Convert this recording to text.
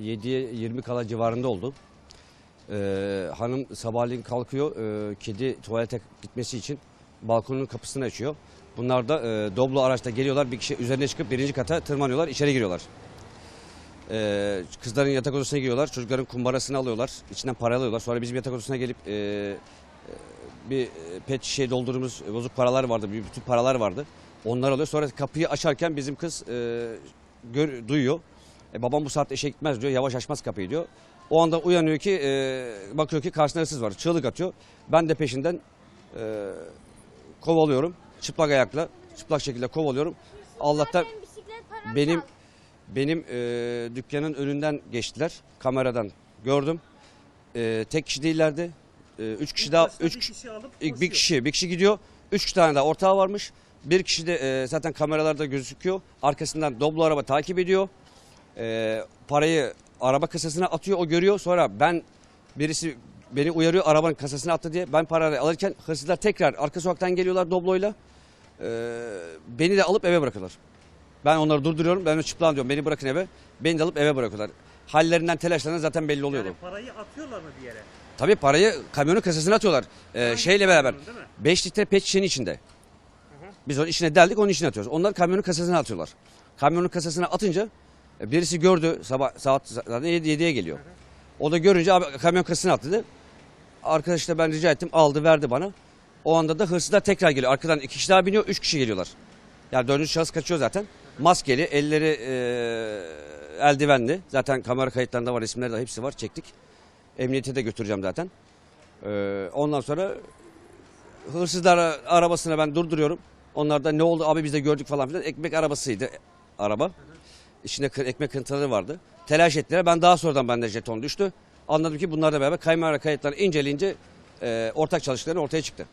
7'ye 20 kala civarında oldu. Ee, hanım sabahleyin kalkıyor, e, kedi tuvalete gitmesi için balkonun kapısını açıyor. Bunlar da e, Doblo araçta geliyorlar, bir kişi üzerine çıkıp birinci kata tırmanıyorlar, içeri giriyorlar. Ee, kızların yatak odasına giriyorlar, çocukların kumbarasını alıyorlar, içinden para alıyorlar. Sonra bizim yatak odasına gelip e, e, bir pet şişeye doldurduğumuz bozuk paralar vardı, bütün paralar vardı. Onlar alıyor. Sonra kapıyı açarken bizim kız e, gör, duyuyor. E, babam bu saatte işe gitmez diyor, yavaş açmaz kapıyı diyor. O anda uyanıyor ki, e, bakıyor ki karşısında hırsız var, çığlık atıyor. Ben de peşinden e, kovalıyorum, çıplak ayakla, çıplak şekilde kovalıyorum. Allah'tan Benim benim e, dükkanın önünden geçtiler. Kameradan gördüm. E, tek kişi değillerdi. E, üç kişi daha üç bir kişi bir kişi bir kişi gidiyor. Üç tane daha ortağı varmış. Bir kişi de e, zaten kameralarda gözüküyor. Arkasından Doblo araba takip ediyor. E, parayı araba kasasına atıyor. O görüyor. Sonra ben birisi beni uyarıyor arabanın kasasına attı diye. Ben parayı alırken hırsızlar tekrar arka sokaktan geliyorlar Doblo'yla. E, beni de alıp eve bırakıyorlar. Ben onları durduruyorum. Ben de çıplağım diyorum. Beni bırakın eve. Beni de alıp eve bırakıyorlar. Hallerinden telaşlarından zaten belli oluyordu. Yani parayı atıyorlar mı bir yere? Tabii parayı kamyonun kasasına atıyorlar. Ee, şeyle beraber. kamyonun, değil mi? 5 litre pet şişenin içinde. Biz onun içine deldik onun içine atıyoruz. Onlar kamyonun kasasına atıyorlar. Kamyonun kasasına atınca birisi gördü sabah saat zaten 7'ye geliyor. O da görünce abi kamyon kasasına attı dedi. Arkadaş da ben rica ettim aldı verdi bana. O anda da hırsızlar tekrar geliyor. Arkadan iki kişi daha biniyor, üç kişi geliyorlar. Yani dördüncü şahıs kaçıyor zaten. Maskeli, elleri e, eldivenli. Zaten kamera kayıtlarında var, isimleri de hepsi var. Çektik. Emniyete de götüreceğim zaten. E, ondan sonra hırsızlar arabasına ben durduruyorum. Onlar da ne oldu abi biz de gördük falan filan. Ekmek arabasıydı araba. İçinde ekmek kırıntıları vardı. Telaş ettiler. Ben daha sonradan bende jeton düştü. Anladım ki bunlarla beraber kamera kayıtları inceleyince e, ortak çalıştıkları ortaya çıktı.